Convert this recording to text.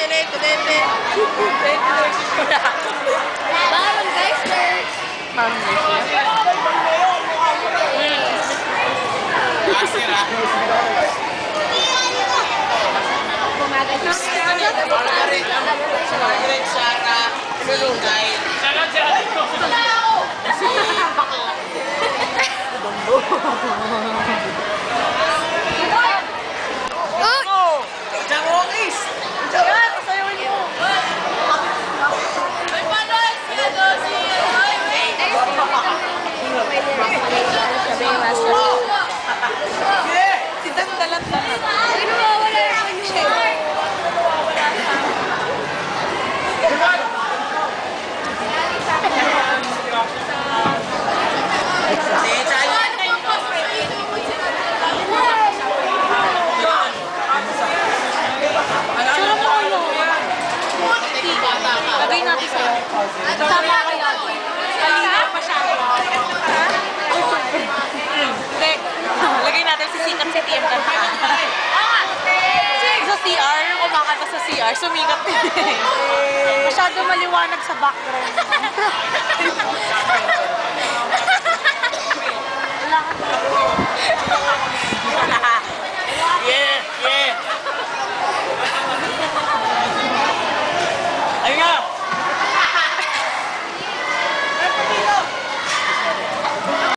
Tele, Tele. Barangay Stairs. Margaret, Sarah, Tama kaya. Kalina pa siya. Hindi. Lagay natin si Sikat si TM kanta. Sa CR, kumakanta sa CR, sumikat din. Masyado maliwanag sa background.